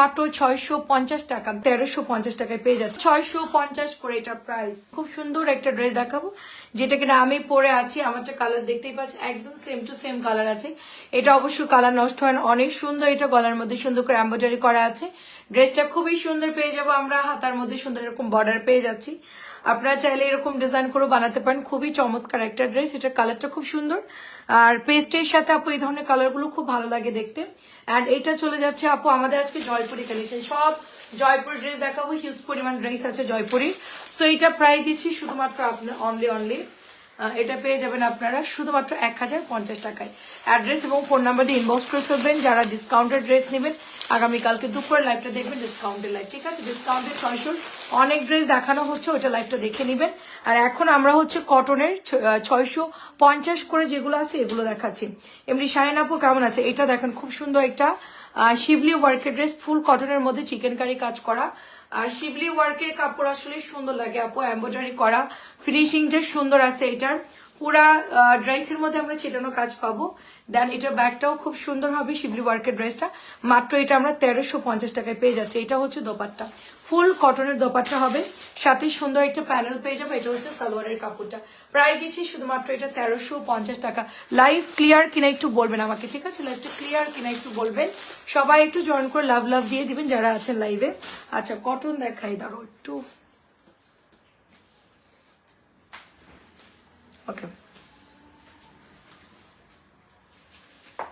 মাত্র ছয়শো পঞ্চাশ টাকা, তেরোশো পঞ্চাশ টাকায় পেয়ে যাচ্ছে। ছয়শো পঞ্চাশ করে এটা প্রাইস খুব সুন্দর একটা ড্রেস দেখাবো, যেটা কিনা আমি পরে আছি আমারটা কালার দেখতেই পাচ্ছি, একদম সেম টু সেম কালার আছে। এটা অবশ্য কালার নষ্ট হয় না, অনেক সুন্দর এটা গলার মধ্যে সুন্দর করে এম্ব্রয়ডারি করা আছে। ড্রেসটা খুবই সুন্দর পেয়ে যাব আমরা, হাতার মধ্যে সুন্দর এরকম বর্ডার পেয়ে যাচ্ছি। আপনারা চাইলে এরকম ডিজাইন করে বানাতে পারেন। খুবই চমৎকার একটা ড্রেস এটার কালারটা খুব সুন্দর। আর পেস্টের সাথে আপু এই ধরনের কালারগুলো খুব ভালো লাগে দেখতে। অ্যান্ড এটা চলে যাচ্ছে আপু আমাদের আজকে জয়পুরি কালেকশন সব জয়পুর ড্রেস দেখাবো হিউজ পরিমাণ ড্রেস আছে জয়পুরি। সো এটা প্রাইস দিচ্ছি শুধুমাত্র আপনার অনলি অনলি এটা পেয়ে যাবেন আপনারা শুধুমাত্র এক হাজার পঞ্চাশ টাকায়। অ্যাড্রেস এবং ফোন নাম্বার দিয়ে ইনবক্স করে ফেলবেন। যারা ডিসকাউন্টেড ড্রেস নেবেন আগামীকালকে দুপুরে লাইভটা দেখবেন ডিসকাউন্টের লাইভ ঠিক আছে? ডিসকাউন্টের ছয়শোর অনেক ড্রেস দেখানো হচ্ছে, ওইটা লাইভটা দেখে নেবেন। আর এখন আমরা হচ্ছে কটনের ছয়শো পঞ্চাশ করে যেগুলো আছে, এগুলো দেখাচ্ছি। এমনি শাহিন আপু কেমন আছে? এটা দেখেন, খুব সুন্দর একটা শিবলি ওয়ার্কের ড্রেস ফুল কটনের মধ্যে চিকেন কারি কাজ করা। আর শিবলি ওয়ার্কের কাপড় আসলে সুন্দর লাগে আপু এম্ব্রয়ডারি করা। ফিনিশিংটা সুন্দর আছে এটার। পুরা ড্রেসের মধ্যে আমরা চেটানো কাজ পাবো। দেন এটার ব্যাগটাও খুব সুন্দর হবে শিবলি ওয়ার্কের ড্রেসটা মাত্র এটা আমরা তেরোশো পঞ্চাশ টাকায় পেয়ে যাচ্ছি। এটা হচ্ছে দোপাট্টা। ফুল কটনের দোপাট্টা হবে। সাথে সুন্দর একটা প্যানেল পেয়ে যাবে। এটা হচ্ছে সালোয়ারের কাপড়টা। প্রাইস দিচ্ছি শুধুমাত্র এটা তেরোশো পঞ্চাশ টাকা। লাইভ ক্লিয়ার কিনা একটু বলবেন আমাকে, ঠিক আছে? লাইভটা ক্লিয়ার কিনা একটু বলবেন। সবাই একটু জয়েন করে লাভ লাভ দিয়ে দিবেন যারা আছেন লাইভে আচ্ছা কটন দেখাই। দাঁড়ো একটু। ওকে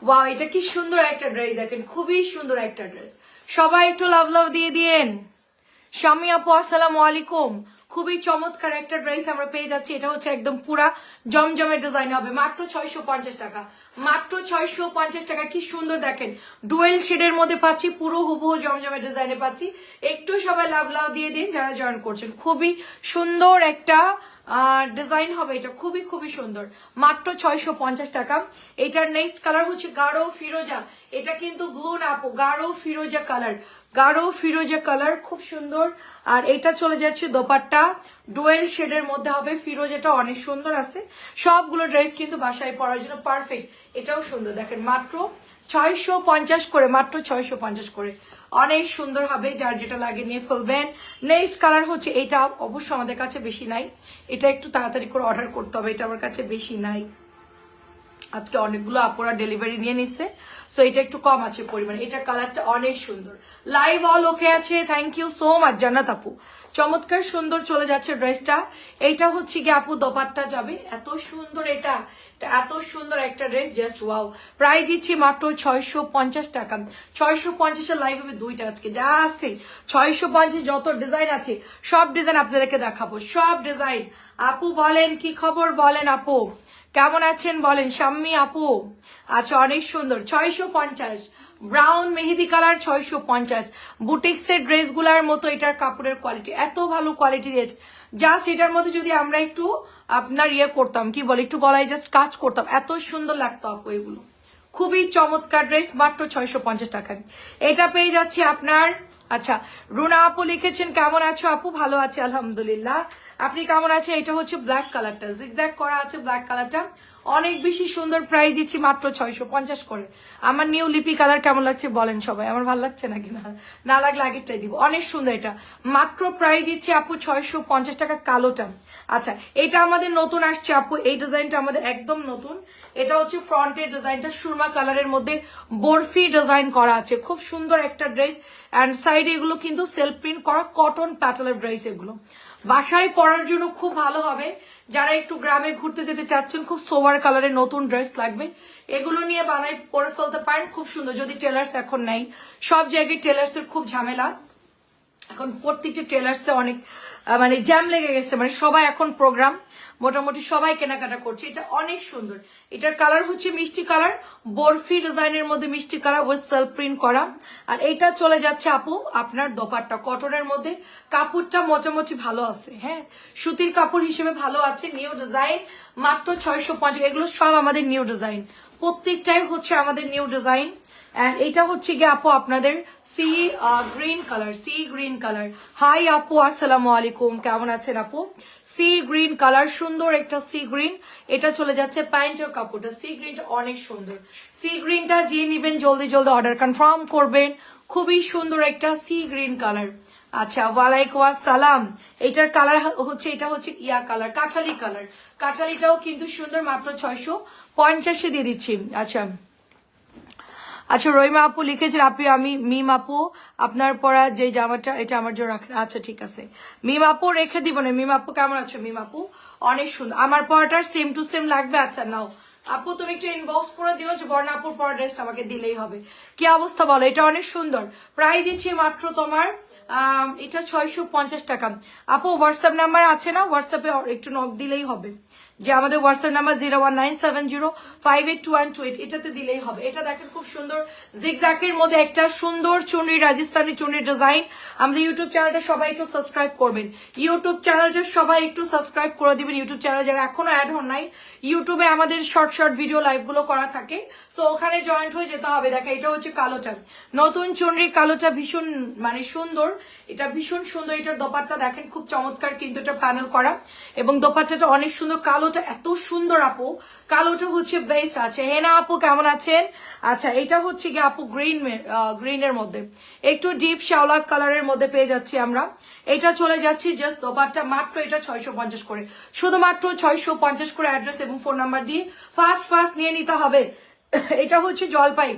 ওয়াও এটা কি সুন্দর একটা ড্রেস দেখেন, খুবই সুন্দর একটা ড্রেস সবাই একটু লাভ লাভ দিয়ে দিয়েন। স্বামী আপু, আসসালামু আলাইকুম। খুবই চমৎকার একটা ড্রেস আমরা পেয়ে যাচ্ছি। এটা হচ্ছে একদম পুরা জমজমের ডিজাইন হবে। মাত্র ছয়শো পঞ্চাশ টাকা। মাত্র ছয়শো পঞ্চাশ টাকা, কি সুন্দর, দেখেন। ডুয়েল শেডের মধ্যে পাচ্ছি, পুরো হুবহু জমজমের ডিজাইনে পাচ্ছি। একটু সবাই লাভ লাভ দিয়ে দিন, যারা জয়েন করছেন। খুবই সুন্দর একটা ডিজাইন হবে এটা খুবই খুবই সুন্দর। মাত্র ছয়শো পঞ্চাশ টাকা। এটার নেক্সট কালার হচ্ছে গাঢ় ফিরোজা। এটা কিন্তু না, আপু, গাঢ় ফিরোজা কালার গাঢ় ফিরোজা কালার খুব সুন্দর। আর এটা চলে যাচ্ছে দোপাট্টা। ডুয়েল শেডের মধ্যে হবে, ফিরোজাটা অনেক সুন্দর আছে। সবগুলো ড্রেস কিন্তু বাসায় পরার জন্য পারফেক্ট এটাও সুন্দর, দেখেন, মাত্র ছয়শো পঞ্চাশ করে, মাত্র ছয়শো পঞ্চাশ করে। অনেক সুন্দর হবে, যার যেটা লাগে নিয়ে ফেলবেন। নেক্সট কালার হচ্ছে এটা, অবশ্য আমাদের কাছে বেশি নাই। এটা একটু তাড়াতাড়ি করে অর্ডার করতে হবে, এটা আমার কাছে বেশি নাই। আজকে অনেকগুলো আপুরা ডেলিভারি নিয়ে নিচ্ছে সো এটা একটু কম আছে পরিমাণে। এটা কালারটা অনেক সুন্দর। লাইভ অল ওকে আছে থ্যাংক ইউ সো মাচ জান্নাত আপু। চমৎকার সুন্দর চলে যাচ্ছে ড্রেসটা এইটা হচ্ছে কি আপু দোপাট্টা যাবে। এত সুন্দর এটা। এত সুন্দর একটা ড্রেস জাস্ট ওয়াও প্রাইস দিচ্ছি মাত্র ছয়শো পঞ্চাশ টাকা। ছয়শো পঞ্চাশের লাইভ হবে দুইটা আজকে। যা আছে, ছয়শো পঞ্চাশ যত ডিজাইন আছে, সব ডিজাইন আপনাদেরকে দেখাবো। সব ডিজাইন আপু বলেন, কি খবর বলেন আপু? কেমন আছেন বলেন? শাম্মি আপু? আচ্ছা অনেক সুন্দর। ছয়শো পঞ্চাশ। ব্রাউন মেহেদি কালার ছয়শো পঞ্চাশ। বুটিক্সের ড্রেসগুলার মতো এটার কাপড়ের কোয়ালিটি এত ভালো কোয়ালিটি দিয়েছে। জাস্ট এটার মধ্যে যদি আমরা একটু আপনার ইয়ে করতাম, কি বলে, একটু গলায় জাস্ট কাজ করতাম, এত সুন্দর লাগতো আপু এগুলো। খুবই চমৎকার ড্রেস মাত্র ছয়শো পঞ্চাশ টাকায় এটা পেয়ে যাচ্ছে আপনার আচ্ছা রুনা আপু লিখেছেন, কেমন আছো আপু? ভালো আছে, আলহামদুলিল্লাহ। আপনি কেমন আছেন? এটা হচ্ছে ব্ল্যাক কালারটা জিগজ্যাগ করা আছে ব্ল্যাক কালারটা অনেক বেশি সুন্দর প্রাইস দিচ্ছি মাত্র ছয়শো পঞ্চাশ করে। আমার নিউ লিপি কালার কেমন লাগছে বলেন সবাই। আমার ভালো লাগছে নাকি না? না লাগলে আগেরটাই দিব। অনেক সুন্দর এটা। মাত্র প্রাইস দিচ্ছি আপু ছয়শো পঞ্চাশ টাকা কালোটা। আচ্ছা এটা আমাদের নতুন আসছে আপু। এই ডিজাইনটা আমাদের একদম নতুন। এটা হচ্ছে ফ্রন্টের ডিজাইনটা সুরমা কালারের মধ্যে বরফি ডিজাইন করা আছে। খুব সুন্দর একটা ড্রেস অ্যান্ড সাইডে এগুলো কিন্তু সেলফ প্রিন্ট করা কটন প্যাটেলের ড্রেস এগুলো। বাসায় পরার জন্য খুব ভালো হবে। যারা একটু গ্রামে ঘুরতে যেতে চাচ্ছেন, খুব সোয়ার কালারের নতুন ড্রেস লাগবে। এগুলো নিয়ে বানাই পরে ফেলতে পারেন, খুব সুন্দর। যদি টেলার্স এখন নেই, সব জায়গায় টেলার্স এর খুব ঝামেলা। এখন প্রত্যেকটি টেলার্সে অনেক মানে জ্যাম লেগে গেছে। মানে সবাই এখন প্রোগ্রাম মোটামুটি সবাই কেনাকাটা করছে। এটা অনেক সুন্দর। এটার কালার হচ্ছে মিষ্টি কালার। বরফি ডিজাইনের মধ্যে মিষ্টি কালার ওই সেলফ প্রিন্ট করা। আর এটা চলে যাচ্ছে আপু, আপনার দোপাট্টা। কটনের মধ্যে কাপড়টা মোটামুটি ভালো আছে হ্যাঁ? সুতির কাপড় হিসেবে ভালো আছে নিউ ডিজাইন মাত্র ছয়শো পঞ্চাশ, এগুলো সব আমাদের নিউ ডিজাইন প্রত্যেকটাই হচ্ছে আমাদের নিউ ডিজাইন অ্যান্ড এটা হচ্ছে গিয়ে আপু আপনাদের sea green colour sea green colour hi আপু, আসসালামু আলাইকুম। কেমন আছেন আপু? সি গ্রিন কালার সুন্দর একটা সি গ্রিন এটা চলে যাচ্ছে প্যান্টের কাপড়টা। সি গ্রিনটা অনেক সুন্দর। সি গ্রিনটা যে নিবেন, জলদি জলদি অর্ডার কনফার্ম করবেন। খুবই সুন্দর একটা সি গ্রিন কালার আচ্ছা ওয়ালাইকুম আসসালাম। এটার কালার হচ্ছে, এটা হচ্ছে ইয়া কালার কাঠালি কালার কাঠালিটাও কিন্তু সুন্দর, মাত্র ছয়শো পঞ্চাশে দিয়ে দিচ্ছি। আচ্ছা। আচ্ছা রহিমা আপু লিখেছেন আপনি আমি মিম আপু, আপনার পরা যে জামাটা, এটা আমার জন্য রাখেন। আচ্ছা ঠিক আছে। মিম আপু রেখে দিব না। মিম আপু, কেমন আছো? মিম আপু, অনেক সুন্দর। আমার পরাটার সেম টু সেম লাগবে? আচ্ছা নাও। আপু, তুমি একটু ইনবক্স করে দিও যে বর্ণা আপুর পরা ড্রেসটা আমাকে দিলেই হবে। কি অবস্থা বলো? এটা অনেক সুন্দর। প্রায় দিচ্ছি মাত্র তোমার এটা ছয়শো পঞ্চাশ টাকা। আপু হোয়াটসঅ্যাপ নাম্বার আছে না? হোয়াটসঅ্যাপে একটু নক দিলেই হবে। যে আমাদের WhatsApp number zero one nine seven zero five eight two one two eight এটাতে দিলেই হবে। এটা দেখেন খুব সুন্দর জিগজ্যাকের মধ্যে একটা সুন্দর চুনরি, রাজস্থানি চুনরি ডিজাইন আমাদের ইউটিউব চ্যানেলটা সবাই একটু সাবস্ক্রাইব করবেন। ইউটিউব চ্যানেলটা সবাই একটু সাবস্ক্রাইব করে দিবেন। ইউটিউব চ্যানেল যারা এখনও অ্যাড হন নাই ইউটিউবে আমাদের শর্ট শর্ট ভিডিও লাইভগুলো করা থাকে। সো ওখানে জয়েন্ট হয়ে যেতে হবে। দেখা এটা হচ্ছে কালোটা নতুন চুনরি কালোটা ভীষণ মানে সুন্দর। এটা ভীষণ সুন্দর। এটার দোপাট্টা দেখেন, খুব চমৎকার কিন্তু এটা প্যানেল করা। এবং দোপাট্টাটা অনেক সুন্দর কালোটা এত সুন্দর আপু। কালোটা হচ্ছে বেস্ট আছে। হেনা আপু, কেমন আছেন? আচ্ছা এটা হচ্ছে কি আপু গ্রিন গ্রিনের মধ্যে। একটু ডিপ শ্যাওলা কালারের মধ্যে পেয়ে যাচ্ছি আমরা। এটা চলে যাচ্ছি জাস্ট দোপাট্টা, মাত্র এটা ছয়শো পঞ্চাশ করে। শুধুমাত্র ছয়শো পঞ্চাশ করে অ্যাড্রেস এবং ফোন নাম্বার দিয়ে ফার্স্ট ফার্স্ট নিয়ে নিতে হবে। এটা হচ্ছে জলপাই।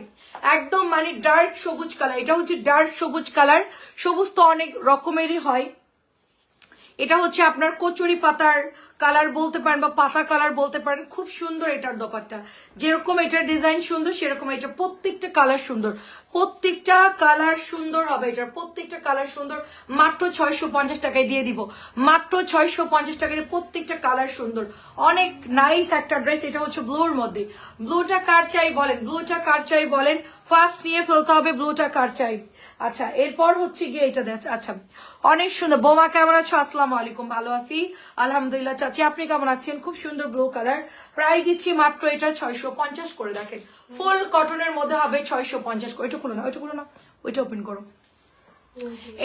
একদম মানে ডার্ক সবুজ কালার এটা হচ্ছে ডার্ক সবুজ কালার সবুজ তো অনেক রকমেরই হয়। এটা হচ্ছে আপনার কচুরি পাতার কালার বলতে পারেন বা পাতা কালার বলতে পারেন, খুব সুন্দর এটার দোপাট্টা। যেরকম এটার ডিজাইন সুন্দর, সেরকম এটা প্রত্যেকটা কালার সুন্দর। প্রত্যেকটা কালার সুন্দর হবে এটার, প্রত্যেকটা কালার সুন্দর। মাত্র ছয়শো পঞ্চাশ টাকায় দিয়ে দিব। মাত্র ছয়শো পঞ্চাশ টাকায় প্রত্যেকটা কালার সুন্দর। অনেক নাইস একটা ড্রেস এটা হচ্ছে ব্লুর মধ্যে। ব্লুটা কার চাই বলেন? ব্লুটা কার চাই বলেন? ফার্স্ট নিয়ে ফেলতে হবে ব্লুটা কার চাই? আচ্ছা এরপর হচ্ছে গিয়ে এটা দেখ আচ্ছা অনেক সুন্দর। বোমা, কেমন আছো? আসসালামু আলাইকুম, ভালো আছি? আলহামদুলিল্লাহ, চাচি, আপনি কেমন আছেন? খুব সুন্দর ব্লু কালার প্রাইস দিচ্ছি মাত্র এটা ছয়শো পঞ্চাশ করে, দেখেন। ফুল কটনের মধ্যে হবে ছয়শো পঞ্চাশ করে। ওইটা খুলো না ওইটা খুলো না ওইটা ওপেন করো।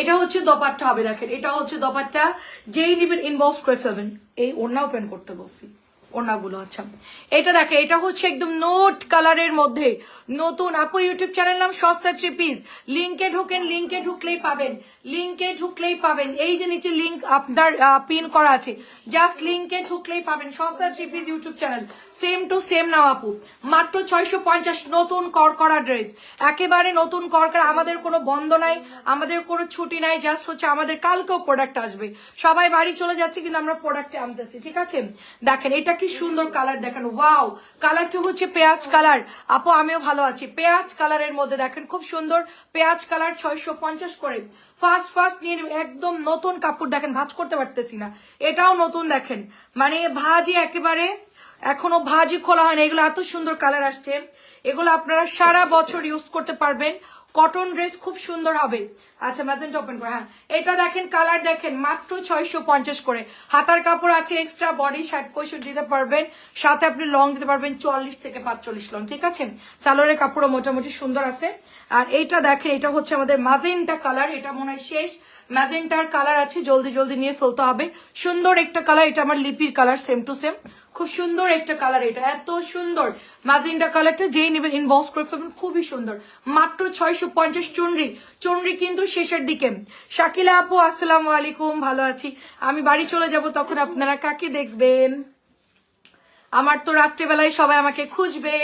এটা হচ্ছে দোপাট্টা হবে, দেখেন। এটা হচ্ছে দোপাট্টা। যেই নিবেন ইনবক্স করে ফেলবেন। এই ওড়না ওপেন করতে বসি ওড়নাগুলো আচ্ছা। এটা দেখে, এটা হচ্ছে একদম নোট কালারের মধ্যে। নতুন, আপু, ইউটিউব চ্যানেল নাম সস্তা থ্রি পিস লিঙ্কে ঢুকেন লিঙ্কে ঢুকলেই পাবেন। লিঙ্কে ঢুকলেই পাবেন। এই যে নিচে লিঙ্ক আপনার পিন করা আছে। জাস্ট লিঙ্কে ঢুকলেই পাবেন সস্তা three piece YouTube channel same to same নাও আপু। মাত্র ছয়শো পঞ্চাশ নতুন করকরা ড্রেস একেবারে নতুন করকরা, আমাদের কোনো বন্ধ নাই, আমাদের কোনো ছুটি নাই জাস্ট হচ্ছে আমাদের কালকেও প্রোডাক্ট আসবে। সবাই বাড়ি চলে যাচ্ছে কিন্তু আমরা প্রোডাক্টে আনতেছি, ঠিক আছে? দেখেন, এটা কি সুন্দর কালার দেখেন। ওয়াও কালারটা হচ্ছে পেঁয়াজ কালার আপু, আমিও ভালো আছি। পেঁয়াজ কালারের মধ্যে দেখেন, খুব সুন্দর। পেঁয়াজ কালার ছয়শো পঞ্চাশ করে। ফার্স্ট ফার্স্ট নিয়ে একদম নতুন কাপড় দেখেন, ভাজ করতে পারতেছি না। এটাও নতুন দেখেন। মানে ভাজি একেবারে, এখনও ভাজি খোলা হয় না। এগুলো এত সুন্দর কালার আসছে। এগুলো আপনারা সারা বছর ইউজ করতে পারবেন। কটন ড্রেস খুব সুন্দর হবে। আচ্ছা ম্যাজেন্ট ওপেন করে হ্যাঁ। এটা দেখেন কালার দেখেন, মাত্র ছয়শো পঞ্চাশ করে। হাতার কাপড় আছে এক্সট্রা বডি ষাট, পঁয়ষট্টি দিতে পারবেন। সাথে আপনি লং দিতে পারবেন, চুয়াল্লিশ থেকে পাঁচচল্লিশ লং ঠিক আছে? সালোয়ারের কাপড়ও মোটামুটি সুন্দর আছে। আর এইটা দেখেন, এটা হচ্ছে আমাদের মাজেন্টা কালার এটা মনে হয় শেষ। ম্যাজেন্টার কালার আছে, জলদি জলদি নিয়ে ফেলতে হবে। সুন্দর একটা কালার এটা আমার লিপির কালার সেম টু সেম খুব সুন্দর একটা কালার এটা, এত সুন্দর। মাজেন্টা কালারটা যেই নেবেন ইনবক্স করে ফেলবেন, খুবই সুন্দর। মাত্র ছয়শো পঞ্চাশ চুনরি। চুনরি কিন্তু শেষের দিকে। শাকিলা আপু, আসসালাম আলাইকুম, ভালো আছি। আমি বাড়ি চলে যাব, তখন আপনারা কাকে দেখবেন? আমার তো রাত্রেবেলায় সবাই আমাকে খুঁজবে।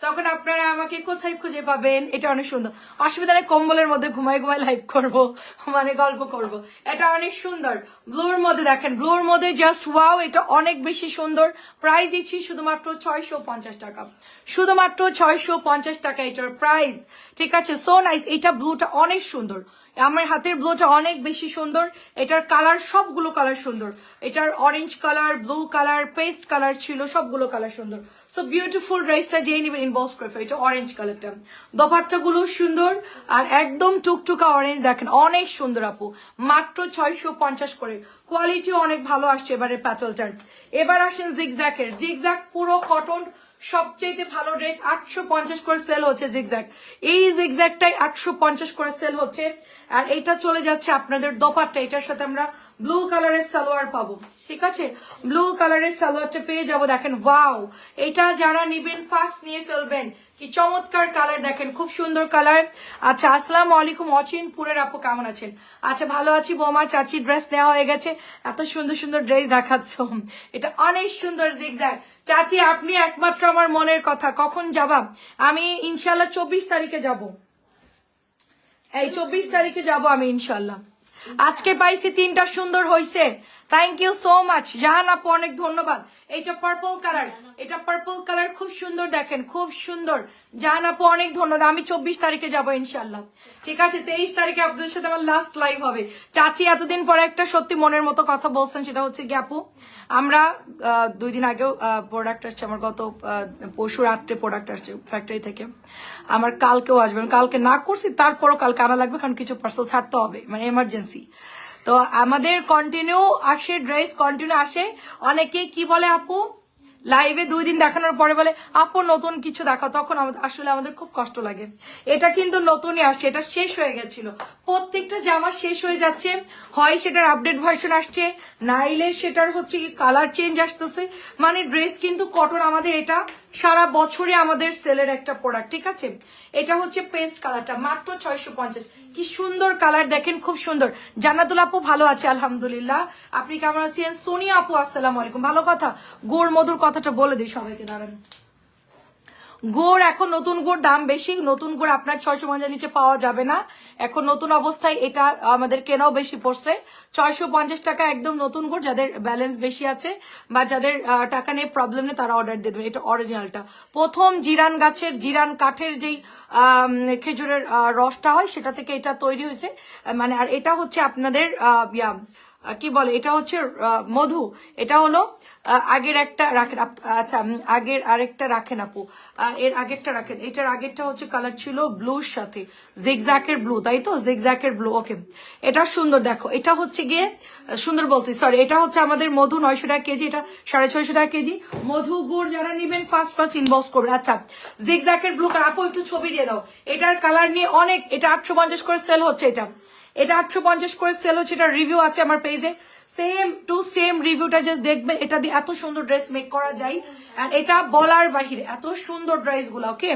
তখন আপনারা আমাকে কোথায় খুঁজে পাবেন? এটা অনেক সুন্দর। অসুবিধা নেই, কম্বলের মধ্যে ঘুমায় ঘুমাই লাইভ করব মানে গল্প করব। এটা অনেক সুন্দর। ব্লুর মধ্যে দেখেন ব্লুর মধ্যে জাস্ট ওয়াও এটা অনেক বেশি সুন্দর। প্রাইস দিচ্ছি শুধুমাত্র ছয়শো পঞ্চাশ টাকা। শুধুমাত্র ছয়শো পঞ্চাশ টাকা এটার প্রাইস ঠিক আছে? সো নাইস এটা ব্লুটা অনেক সুন্দর। আমার হাতের ব্লুটা অনেক বেশি সুন্দর। এটার কালার সবগুলো কালার সুন্দর। এটার orange colour blue colour paste colour ছিল, সবগুলো কালার সুন্দর। সো বিউটিফুল ড্রেসটা যেই নেবেন ইনবক্স করে এটা অরেঞ্জ কালারটা দোপাট্টা গুলো সুন্দর আর একদম টুকটুকা অরেঞ্জ দেখেন, অনেক সুন্দর আপু। মাত্র ছয়শো পঞ্চাশ করে। কোয়ালিটি অনেক ভালো আসছে এবারে প্যাটলটার এবার আসেন জিগজ্যাকের জিগজ্যাক পুরো কটন সবচেয়ে ভালো ড্রেস আটশো পঞ্চাশ করে সেল হচ্ছে জিগজ্যাক এই জিগজ্যাকটাই আটশো পঞ্চাশ করে সেল হচ্ছে। আর এটা চলে যাচ্ছে আপনাদের দোপারটা এটার সাথে আমরা ব্লু কালারের সালোয়ার পাবো। ঠিক আছে? ব্লু কালারের সালোয়ারটা পেয়ে যাব। দেখেন ওয়াও এটা যারা নিবেন ফার্স্ট নিয়ে ফেলবেন। কি চমৎকার কালার দেখেন, খুব সুন্দর কালার আচ্ছা আসসালামু আলাইকুম, অচিন পুরের আপু কেমন আছেন? আচ্ছা ভালো আছি বৌমা, চাচি ড্রেস নেওয়া হয়ে গেছে। এত সুন্দর সুন্দর ড্রেস দেখাচ্ছ। এটা অনেক সুন্দর জিগজ্যাগ চাচি, আপনি একমাত্র আমার মনের কথা, কখন যাবা? আমি ইনশাল্লাহ চব্বিশ তারিখে যাব। এই চব্বিশ তারিখে যাব আমি ইনশাল্লাহ আজকে পাইছি তিনটা সুন্দর হয়েছে thank you so much Jahan আপু, অনেক ধন্যবাদ। এটা পার্পল কালার এটা পার্পল কালার খুব সুন্দর দেখেন, খুব সুন্দর। জাহান আপু, অনেক ধন্যবাদ। আমি চব্বিশ তারিখে যাব ইনশাল্লাহ ঠিক আছে, তেইশ তারিখে আপনাদের সাথে আমার লাস্ট লাইভ হবে। চাচি এতদিন পরে একটা সত্যি মনের মতো কথা বলছেন, সেটা হচ্ছে কি আপু, আমরা দুই দিন আগেও প্রোডাক্ট আসছে, আমার গত পরশু রাত্রে প্রোডাক্ট আসছে ফ্যাক্টরি থেকে। আমার কালকেও আসবেন কালকে না করছি, তারপরও কালকে আনা লাগবে, কারণ কিছু পার্সেল ছাড়তে হবে। মানে এমার্জেন্সি তো আমাদের কন্টিনিউ আসে ড্রেস কন্টিনিউ আসে। অনেকেই কি বলে, আপু? লাইভে দুই দিন দেখানোর পরে বলে, আপু, নতুন কিছু দেখাও। তখন আসলে আমাদের খুব কষ্ট লাগে। এটা কিন্তু নতুনই আসছে, এটা শেষ হয়ে গেছিল। প্রত্যেকটা জামা শেষ হয়ে যাচ্ছে। হয় সেটার আপডেট ভার্সন আসছে, নাইলে সেটার হচ্ছে কালার চেঞ্জ আসতেছে। মানে ড্রেস কিন্তু কটন আমাদের এটা সারা বছরে আমাদের সেলের একটা প্রোডাক্ট ঠিক আছে? এটা হচ্ছে পেস্ট কালারটা মাত্র ছয়শো পঞ্চাশ। কি সুন্দর কালার দেখেন খুব সুন্দর। জান্নাতুল আপু ভালো আছে, আলহামদুলিল্লাহ। আপনি কেমন আছেন? সোনিয়া আপু, আসসালাম আলাইকুম। ভালো কথা? গোড় মধুর কথাটা বলে দিই সবাইকে, দাঁড়ান। গুড়, এখন নতুন গুড় দাম বেশি, নতুন গুড় আপনার ছয়শো পঞ্চাশ নিচে পাওয়া যাবে না। এখন নতুন অবস্থায় এটা আমাদের কেনাও বেশি পড়ছে। ছয়শো পঞ্চাশ টাকা একদম নতুন গুড়, যাদের ব্যালেন্স বেশি আছে বা যাদের টাকা নিয়ে প্রবলেম নেই, তারা অর্ডার দিয়ে দেবে এটা অরিজিনালটা প্রথম জিরান গাছের, জিরান কাঠের যেই খেজুরের রসটা হয়, সেটা থেকে এটা তৈরি হয়েছে। মানে আর এটা হচ্ছে আপনাদের কি বলে? এটা হচ্ছে মধু। এটা হলো আগের একটা রাখেন আচ্ছা আগের আরেকটা রাখেন আপু। এর আগেরটা রাখেন। এটার আগেরটা হচ্ছে কালার ছিল ব্লুর সাথে। জিগজ্যাকের ব্লু তাই তো? জিগজ্যাকের ব্লু ওকে এটা সুন্দর, দেখো। এটা হচ্ছে গিয়ে সুন্দর বলতে সরি এটা হচ্ছে আমাদের মধু নয়শো টাকা কেজি, এটা সাড়ে ছয়শো টাকা কেজি। মধু গুড় যারা নিবেন ফার্স্ট ফার্স্ট ইনবক্স করবে আচ্ছা জিগজ্যাকের ব্লু আপু, একটু ছবি দিয়ে দাও। এটার কালার নিয়ে অনেক, এটা আটশো পঞ্চাশ করে সেল হচ্ছে এটা। এটা আটশো পঞ্চাশ করে সেল হচ্ছে, এটা রিভিউ আছে আমার পেজে সেম টু সেম রিভিউটা জাস্ট দেখবেন, এটা দিয়ে এত সুন্দর ড্রেস মেক করা যায়। আর এটা বলার বাহিরে, এত সুন্দর ড্রেসগুলো ওকে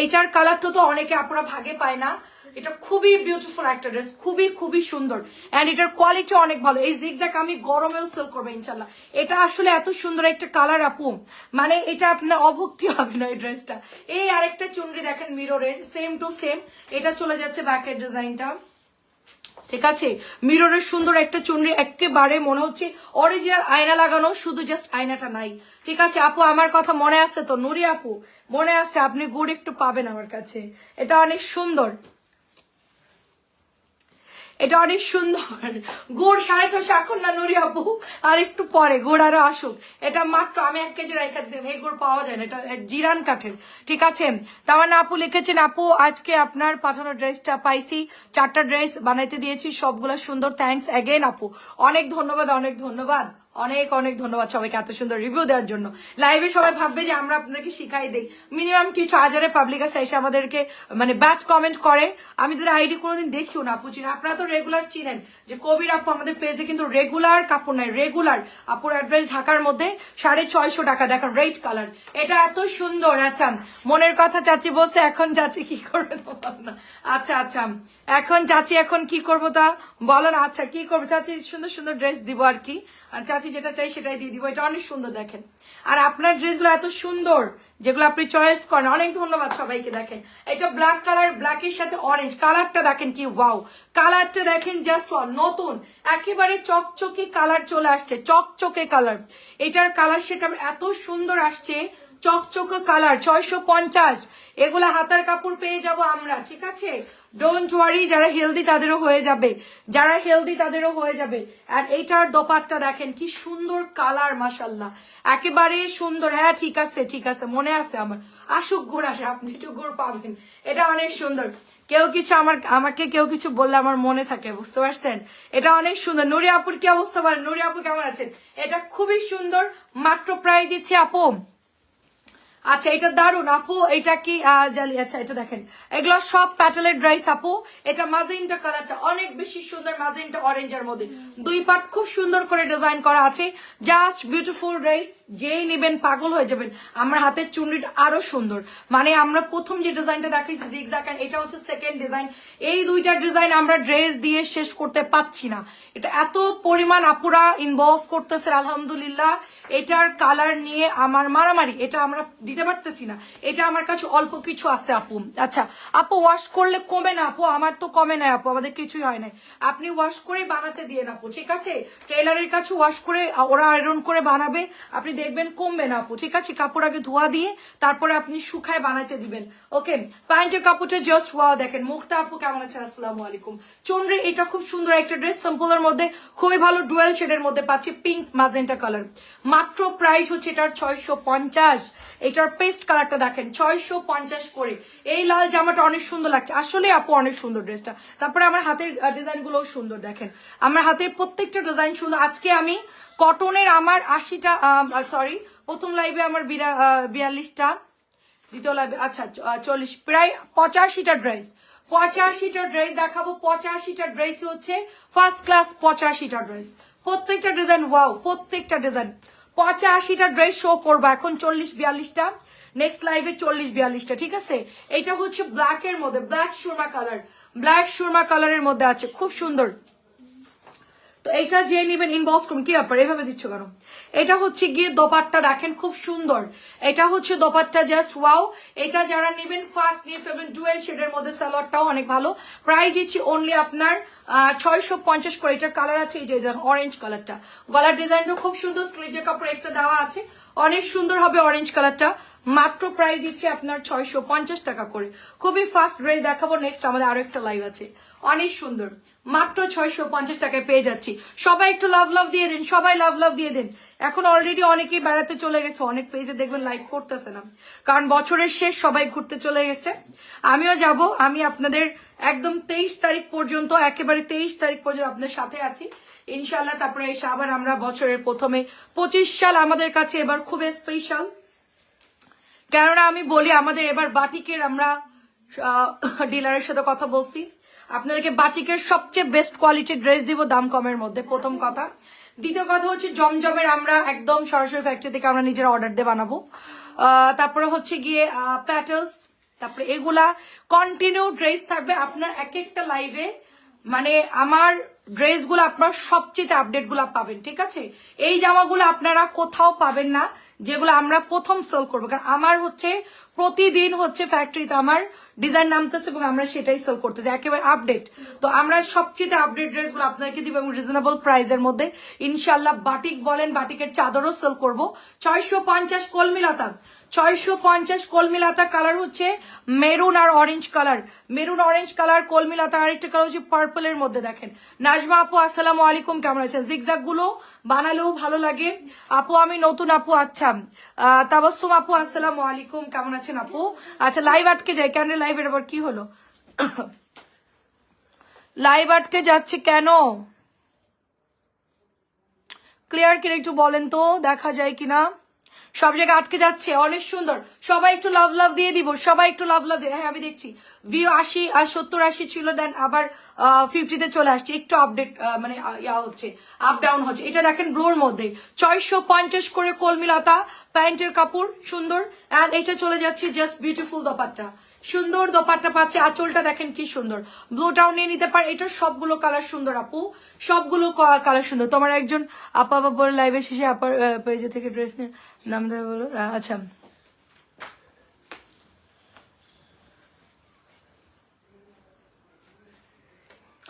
এইটার কালারটা তো অনেকে আপনারা ভাগে পায় না। এটা খুবই বিউটিফুল একটা ড্রেস খুবই খুবই সুন্দর। এন্ড এটার কোয়ালিটি অনেক ভালো। এই জিগজ্যাক আমি গরমেও সেল করব ইনশাল্লাহ এটা আসলে এত সুন্দর একটা কালার আপু। মানে এটা আপনার অভুক্তি হবে না এই ড্রেসটা এই আরেকটা চুনরি দেখেন মিররের সেম টু সেম এটা চলে যাচ্ছে ব্যাকের ডিজাইনটা ঠিক আছে? মিররের সুন্দর একটা চুনরি একেবারে মনে হচ্ছে অরিজিনাল আয়না লাগানো, শুধু জাস্ট আয়নাটা নাই। ঠিক আছে, আপু, আমার কথা মনে আছে তো? নুরি আপু, মনে আছে? আপনি গুড় একটু পাবেন আমার কাছে। এটা অনেক সুন্দর। এটা অনেক সুন্দর। গুড় সাড়ে ছশো এখন না নুরি আপু আর একটু পরে, গুড় আরও আসুক। এটা মাত্র আমি এক কেজি রাইখা দিয়েছিলাম এই গুড় পাওয়া যায় না, এটা জিরান কাঠের। ঠিক আছে? তার মানে আপু লিখেছেন, আপু, আজকে আপনার পাঠানো ড্রেসটা পাইছি। চারটা ড্রেস বানাইতে দিয়েছি, সবগুলো সুন্দর। থ্যাংকস অ্যাগেন আপু। অনেক ধন্যবাদ অনেক ধন্যবাদ। অনেক অনেক ধন্যবাদ সবাইকে এত সুন্দর রিভিউ দেওয়ার জন্য। লাইভে সবাই ভাববে যে আমরা আপনাদেরকে শিখাই দিই। মিনিমাম কিছু হাজারে পাবলিক আছে এসে আমাদেরকে মানে ব্যাড কমেন্ট করে। আমি তাদের আইডি কোনোদিন দেখিও না, আপু চিনি আপনারা তো রেগুলার চিনেন যে কবির আপু আমাদের পেজে কিন্তু রেগুলার কাপড় নাই রেগুলার আপুর অ্যাড্রেস ঢাকার মধ্যে সাড়ে ছয়শো টাকা, দেখেন রেড কালার এটা এত সুন্দর আচ্ছা। মনের কথা চাচি বলছে, এখন চাচি কি করবে? না আচ্ছা আচ্ছা। এখন চাচি, এখন কি করব তা? বলো না আচ্ছা কি করব? চাচি, সুন্দর সুন্দর ড্রেস দিব আর কি। আর চাচি যেটা চাই সেটাই দিয়ে দিব। এটা অনেক সুন্দর দেখেন। আর আপনার ড্রেসগুলো এত সুন্দর, যেগুলো আপনি চয়েস করেন। অনেক ধন্যবাদ সবাইকে দেখেন। এটা ব্ল্যাক কালার ব্ল্যাকের সাথে অরেঞ্জ কালারটা দেখেন কি ওয়াও কালারটা দেখেন জাস্ট নতুন। একেবারে চকচকে কালার চলে আসছে, চকচকে কালার এটার কালার সেটা এত সুন্দর আসছে, চকচকে কালার ছয়শো পঞ্চাশ। এগুলা হাতার কাপড় পেয়ে যাব আমরা, ঠিক আছে? ডোন্ট ওয়ারি যারা হেলদি তাদেরও হয়ে যাবে। যারা হেলদি তাদেরও হয়ে যাবে। আর এইটার দোপাট্টা দেখেন, কি সুন্দর কালার মাসাল্লাহ একেবারে সুন্দর। হ্যাঁ ঠিক আছে ঠিক আছে, মনে আছে আমার। আসুক গুড় আসে, আপনি একটু গুড় পাবেন। এটা অনেক সুন্দর। কেউ কিছু আমার, আমাকে কেউ কিছু বললে আমার মনে থাকে, বুঝতে পারছেন? এটা অনেক সুন্দর। নুরি আপুর কি অবস্থা বলেন? নুরি আপু কেমন আছেন? এটা খুবই সুন্দর। মাত্র প্রায় দিচ্ছে, আপু। আচ্ছা এটা দারুণ আপু। এটা কি জালি আচ্ছা এটা দেখেন। এগুলো সব প্যাটেলের ড্রাইস আপু। এটা মাজেন্টা কালারটা অনেক বেশি সুন্দর, মাজেন্টা অরেঞ্জের মধ্যে। দুই পার্ট খুব সুন্দর করে ডিজাইন করা আছে। জাস্ট বিউটিফুল ড্রেস যেই নেবেন পাগল হয়ে যাবেন। আমার হাতের চুনরিটা আরও সুন্দর। মানে আমরা প্রথম যে ডিজাইনটা দেখাইছি জিগজাক এটা হচ্ছে সেকেন্ড ডিজাইন এই দুইটা ডিজাইন আমরা ড্রেস দিয়ে শেষ করতে পাচ্ছি না। এটা এত পরিমাণ আপুরা ইনবক্স করতেছে আলহামদুলিল্লাহ। এটার কালার নিয়ে আমার মারামারি, এটা আমরা দিতে পারতেছি না। এটা আমার কাছে অল্প কিছু আছে, আপু। আচ্ছা আপু ওয়াশ করলে কমে না, আপু? আমার তো কমে না আপু। আমাদের কিছুই হয় নাই। আপনি ওয়াশ করে বানাতে দিয়ে না আপু, ঠিক আছে? টেলারের কাছে ওয়াশ করে, ওরা আয়রন করে বানাবে। আপনি দেখবেন কমবে না, আপু, ঠিক আছে? কাপড় আগে ধোয়া দিয়ে তারপরে আপনি শুকায় বানাতে দিবেন। ওকে? প্যান্টের কাপড়টা জাস্ট ওয়া দেখেন। মুখটা, আপু, কেমন আছে? আসসালামু আলাইকুম। চন্দ্রে এটা খুব সুন্দর একটা ড্রেস সিম্পলের মধ্যে, খুবই ভালো ডুয়েল শেডের মধ্যে পাচ্ছি পিঙ্ক মাজেন্টা কালার মাত্র প্রাইস হচ্ছে এটার ছয়শো পঞ্চাশ। এটার পেস্ট কালারটা দেখেন, ছয়শো পঞ্চাশ করে। এই লাল জামাটা অনেক সুন্দর লাগছে। আসলে আপু অনেক সুন্দর ড্রেসটা তারপরে আমার হাতের ডিজাইনগুলো সুন্দর দেখেন। আমার হাতের প্রত্যেকটা ডিজাইন সুন্দর। আজকে আমি কটনের আমার আশিটা সরি প্রথম লাইভে আমার বিরা- বিয়াল্লিশটা, দ্বিতীয় লাইভে আচ্ছা চল্লিশ, প্রায় পঁচাশিটা ড্রেস পঁচাশিটা ড্রেস দেখাবো। পঁচাশিটা ড্রেস হচ্ছে ফার্স্ট ক্লাস পঁচাশিটা ড্রেস প্রত্যেকটা ডিজাইন ওয়াও প্রত্যেকটা ডিজাইন পঁচাশিটা ড্রেস শো করব। এখন চল্লিশ বিয়াল্লিশটা। নেক্সট লাইভে চল্লিশ বিয়াল্লিশটা, ঠিক আছে? এটা হচ্ছে ব্ল্যাক এর মধ্যে ব্ল্যাক সুরমা কালার ব্ল্যাক সুরমা কালারের মধ্যে আছে, খুব সুন্দর। তো এইটা যে নিবেন ইনবক্স করুন। কি ব্যাপার? এভাবে দিচ্ছ কেন? এটা হচ্ছে গিয়ে দোপাট্টা দেখেন, খুব সুন্দর। এটা হচ্ছে দোপাট্টা জাস্ট ওয়াও এটা যারা নেবেন ফার্স্ট নিয়ে ফেলবেন ডুয়েল শেডের মধ্যে সালোয়ারটাও অনেক ভালো। প্রাইস দিচ্ছি অনলি আপনার ছয়শো পঞ্চাশ করে। এটার কালার আছে এই যে অরেঞ্জ কালারটা গলার ডিজাইনটা খুব সুন্দর স্লিভের কাপড় এক্সট্রা দেওয়া আছে। অনেক সুন্দর হবে অরেঞ্জ কালারটা মাত্র প্রাইস দিচ্ছে আপনার ছয়শো পঞ্চাশ টাকা করে। খুবই ফাস্ট ড্রেস দেখাবো নেক্সট আমাদের আরও একটা লাইভ আছে। অনেক সুন্দর। মাত্র ছয়শো পঞ্চাশ টাকায় পেয়ে যাচ্ছি। সবাই একটু লাভ লাভ দিয়ে দিন, সবাই লাভ লাভ দিয়ে দিন। এখন অলরেডি অনেকেই বেড়াতে চলে গেছে, অনেক পেজে দেখবেন লাইক করতেছে না। কারণ বছরের শেষ সবাই ঘুরতে চলে গেছে। আমিও যাব, আমি আপনাদের একদম তেইশ তারিখ পর্যন্ত, একেবারে তেইশ তারিখ পর্যন্ত আপনার সাথে আছি। ইনশাল্লাহ তারপরে এসে আবার আমরা বছরের প্রথমে পঁচিশ সাল আমাদের কাছে এবার খুবই স্পেশাল কেননা আমি বলি, আমাদের এবার বাটিকের আমরা ডিলারের সাথে কথা বলছি। আপনাদেরকে বাটিকের সবচেয়ে বেস্ট কোয়ালিটির ড্রেস দিব দাম কমের মধ্যে, প্রথম কথা। দ্বিতীয় কথা হচ্ছে, জমজমের আমরা একদম সরাসরি ফ্যাক্টরি থেকে আমরা নিজের অর্ডার দিয়ে বানাবো। তারপরে হচ্ছে গিয়ে প্যাটার্স তারপরে এগুলা কন্টিনিউ ড্রেস থাকবে আপনার এক একটা লাইভে মানে আমার ড্রেসগুলো আপনার সবচেয়ে আপডেটগুলো পাবেন, ঠিক আছে? এই জামাগুলো আপনারা কোথাও পাবেন না, যেগুলো আমরা প্রথম সেল করব। কারণ আমার হচ্ছে, প্রতিদিন হচ্ছে ফ্যাক্টরিতে আমার ডিজাইন নামতেছে এবং আমরা সেটাই সেল করতেছি, একেবারে আপডেট তো আমরা সবচেয়ে আপডেট ড্রেসগুলো আপনাকে দিব এবং রিজনেবল প্রাইসের মধ্যে। ইনশাল্লাহ বাটিক বলেন, বাটিকের চাদরও সেল করব। ছয়শো পঞ্চাশ কলমিলতা ছয়শো পঞ্চাশ কলমিলাতা কালার হচ্ছে মেরুন আর orange colour maroon orange colour কলমিলাতা আরেকটা কালার হচ্ছে পার্পলের মধ্যে দেখেন। নাজমা আপু আসসালামু আলাইকুম কেমন আছেন? জিগজাগগুলো বানালেও ভালো লাগে। আপু আমি নতুন আপু আচ্ছা। আহ, তাবাসসুম আপু আসসালামু আলাইকুম কেমন আছেন আপু? আচ্ছা লাইভ আটকে যায় কেন লাইভের আবার কি হলো? লাইভ আটকে যাচ্ছে কেন? ক্লিয়ার করে একটু বলেন তো দেখা যায় কিনা। সব জায়গায় আটকে যাচ্ছে, অনেক সুন্দর। সবাই একটু লাভ লাভ দিয়ে দিব, সবাই একটু লাভ লাভ দিয়ে। হ্যাঁ আমি দেখছি। ভিউ আশি আর সত্তর আশি ছিল দেন আবার ফিফটিতে চলে আসছে। একটু আপডেট মানে ইয়া হচ্ছে আপ ডাউন হচ্ছে। এটা দেখেন ব্লোর মধ্যে। ছয়শো পঞ্চাশ করে কলমিলাতা প্যান্টের কাপড়, সুন্দর। অ্যান্ড এটা চলে যাচ্ছে জাস্ট বিউটিফুল দোপাট্টা। সুন্দর দোপাট্টা পাচ্ছে, আঁচলটা দেখেন কি সুন্দর। ব্লুটাও নিয়ে নিতে পারে এটা সবগুলো কালার সুন্দর আপু। সবগুলো কালার সুন্দর। তোমার একজন আপা বা বলে লাইভে শেষে আপার পেজে থেকে ড্রেস নিয়ে নাম দেবে বলো। আচ্ছা।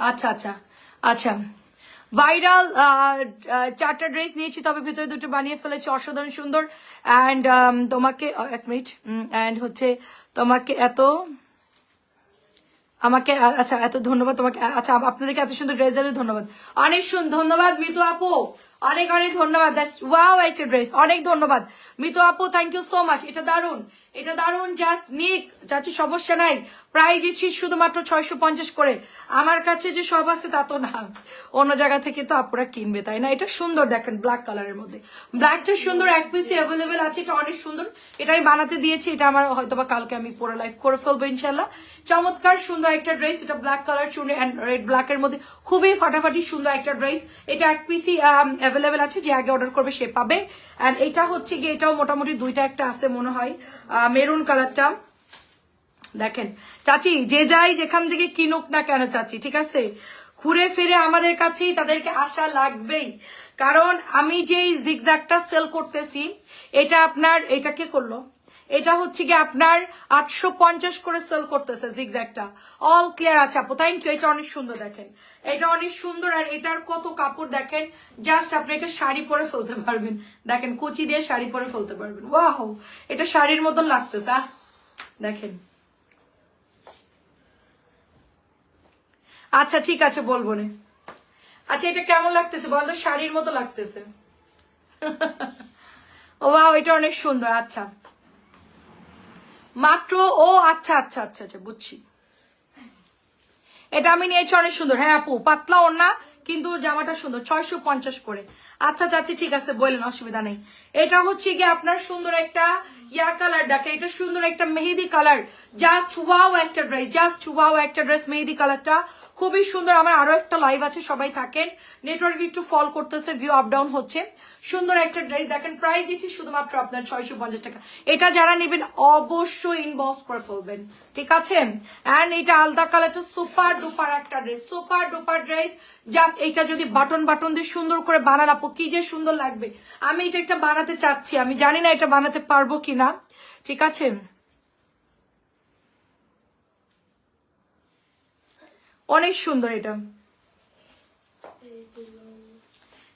আচ্ছা আচ্ছা। আচ্ছা। ভাইরাল চারটা ড্রেস নিয়েছি, তবে ভিতরে দুটো বানিয়ে ফেলেছি, অসাধারণ সুন্দর। অ্যান্ড তোমাকে এক মিনিট অ্যান্ড হচ্ছে তোমাকে এত, আমাকে আচ্ছা এত ধন্যবাদ তোমাকে আচ্ছা আপনাদেরকে এত সুন্দর ড্রেস ধন্যবাদ। অনেক ধন্যবাদ মিতু আপু। অনেক অনেক ধন্যবাদ ওয়াও একটা ড্রেস অনেক ধন্যবাদ। মিতু আপু থ্যাংক ইউ সো মাচ এটা দারুণ এটা দারুণ জাস্ট নিক চাচি সমস্যা নাই। প্রায় দিচ্ছি শুধুমাত্র ছয়শো পঞ্চাশ করে, আমার কাছে যে সব আছে তা তো না। অন্য জায়গা থেকে তো আপুরা কিনবে, তাই না? এটা সুন্দর, দেখেন ব্ল্যাক কালারের মধ্যে। ব্ল্যাকটা সুন্দর, এক পিসি অ্যাভেলেবেল আছে, এটা অনেক সুন্দর এটাই বানাতে দিয়েছি, এটা আমার হয়তো বা কালকে আমি পুরো লাইফ করে ফেলব ইনশাল্লাহ চমৎকার, সুন্দর একটা ড্রেস এটা ব্ল্যাক কালার চুনে অ্যান্ড রেড ব্ল্যাক এর মধ্যে। খুবই ফাটাফাটি সুন্দর একটা ড্রেস এটা এক পিসি অ্যাভেলেবেল আছে, যে আগে অর্ডার করবে সে পাবে। অ্যান্ড এটা হচ্ছে গিয়ে, এটাও মোটামুটি দুইটা একটা আছে মনে হয়। মেরুন কালারটা দেখেন, চাচি, যে যাই যেখান থেকে কিনুক না কেন চাচি, ঠিক আছে? ঘুরে ফিরে আমাদের কাছেই তাদেরকে আসা লাগবেই। কারণ আমি যেই জিগজ্যাগটা সেল করতেছি, এটা আপনার এটাকে করল? এটা হচ্ছে কি আপনার আটশো পঞ্চাশ করে সেল করতেছে জিগজ্যাগটা অল ক্লিয়ার আছে আপু থ্যাংক ইউ এটা অনেক সুন্দর দেখেন। এটা অনেক সুন্দর আর এটার কত কাপড় দেখেন জাস্ট আপনি এটা শাড়ি পরে ফেলতে পারবেন। দেখেন, কুচি দিয়ে শাড়ি পরে ফেলতে পারবেন। ওয়াহ এটা শাড়ির মতন লাগতেছে, আহ। দেখেন। আচ্ছা ঠিক আছে, বলব না। আচ্ছা এটা কেমন লাগতেছে বলতো? শাড়ির মতো লাগতেছে। ও এটা অনেক সুন্দর আচ্ছা। মাত্র, ও আচ্ছা আচ্ছা আচ্ছা আচ্ছা বুঝছি। এটা আমি নিয়েছি অনেক সুন্দর। হ্যাঁ আপু পাতলা ওর না কিন্তু জামাটা সুন্দর, ছয়শো পঞ্চাশ করে। আচ্ছা চাচ্ছি ঠিক আছে, বললেন, অসুবিধা নেই। এটা হচ্ছে গিয়ে আপনার সুন্দর একটা ইয়া কালার দেখে এটা সুন্দর একটা মেহেদি কালার। জাস্ট ওয়াও একটা ড্রেস, জাস্ট ওয়াও একটা ড্রেস, মেহেদি কালারটা। খুবই সুন্দর, আমার আরও একটা লাইভ আছে, সবাই থাকেন। নেটওয়ার্ক একটু ফল করতেছে ভিউ আপ ডাউন হচ্ছে। সুন্দর একটা ড্রেস, দেখেন প্রাইস দিচ্ছি শুধুমাত্র আপনার ছয়শো পঞ্চাশ টাকা। এটা যারা নেবেন, অবশ্যই ইনবক্স করে ফেলবেন, ঠিক আছে? অ্যান্ড এটা আলদা কালারটা সুপার ডুপার একটা dress super duper dress, just এটা যদি বাটন বাটন দিয়ে সুন্দর করে বানান আপু, কি যে সুন্দর লাগবে। আমি এটা একটা বানাতে চাচ্ছি, আমি জানি না এটা বানাতে পারব কিনা। ঠিক আছে? অনেক সুন্দর এটা।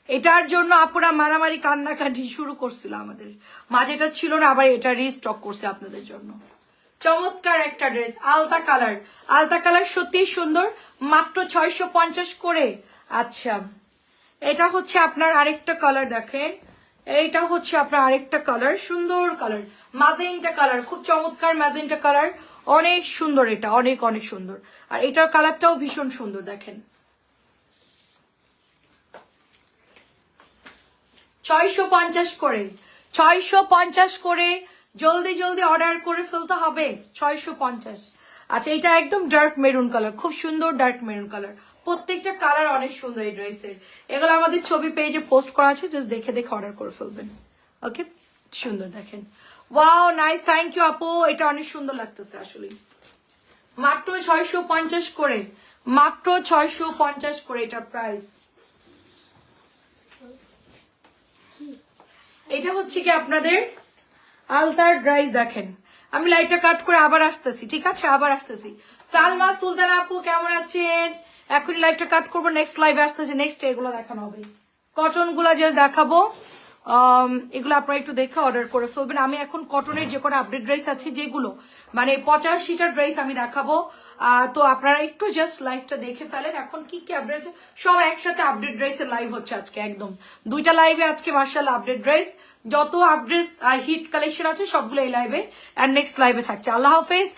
এটার জন্য আপুরা মারামারি কান্নাকাটি শুরু করছিল আমাদের। মাঝে এটা ছিল না, আবার এটা রিস্টক করছে আপনাদের জন্য। চমৎকার একটা ড্রেস আলতা কালার আলতা কালার সত্যি সুন্দর, মাত্র ছয়শো পঞ্চাশ করে। আচ্ছা। এটা হচ্ছে আপনার আরেকটা কালার দেখেন। এইটা হচ্ছে আপনার আরেকটা কালার সুন্দর কালার মাজেন্টা কালার খুব চমৎকার ম্যাজেন্টা কালার অনেক সুন্দর এটা, অনেক অনেক সুন্দর। আর এটার কালারটাও ভীষণ সুন্দর, দেখেন। ছয়শো পঞ্চাশ করে, ছয়শো পঞ্চাশ করে জলদি জলদি অর্ডার করে ফেলতে হবে। ছয়শো পঞ্চাশ। আচ্ছা এটা একদম ডার্ক মেরুন কালার খুব সুন্দর ডার্ক মেরুন কালার প্রত্যেকটা কালার অনেক সুন্দর এই ড্রেসের এগুলো আমাদের ছবি পেজে পোস্ট করা আছে জাস্ট দেখে দেখে অর্ডার করে ফেলবেন। ওকে সুন্দর, দেখেন। ওয়াও নাইস থ্যাংক ইউ আপু। এটা অনেক সুন্দর লাগতেছে আসলে। মাত্র ছয়শো পঞ্চাশ করে। মাত্র ছয়শো পঞ্চাশ করে এটা প্রাইস এটা হচ্ছে কি আপনাদের? আলতার ড্রাইস দেখেন। আমি লাইটটা কাট করে আবার আসতেছি, ঠিক আছে? আবার আসতেছি। সালমা, সুলতান আপু, কেমন আছেন? এখনই লাইভটা কাট করব নেক্সট লাইভে আসতেছে নেক্সট এগুলো দেখানো হবে। কটনগুলা যে দেখাবো এগুলো আপনারা একটু দেখে অর্ডার করে ফেলবেন। আমি এখন কটনের যে কোনো আপডেট ড্রেস আছে, যেগুলো মানে পঁচাশিটা ড্রেস আমি দেখাবো। তো আপনারা একটু জাস্ট লাইভটা দেখে ফেলেন। এখন কি কি আপডেট আছে? সব একসাথে আপডেট ড্রেসের লাইভ হচ্ছে আজকে, একদম। দুইটা লাইভে আজকে মার্শাল আপডেট ড্রেস যত আপডেট হিট কালেকশন আছে, সবগুলো এই লাইভে অ্যান্ড নেক্সট লাইভে থাকছে। আল্লাহ হাফেজ।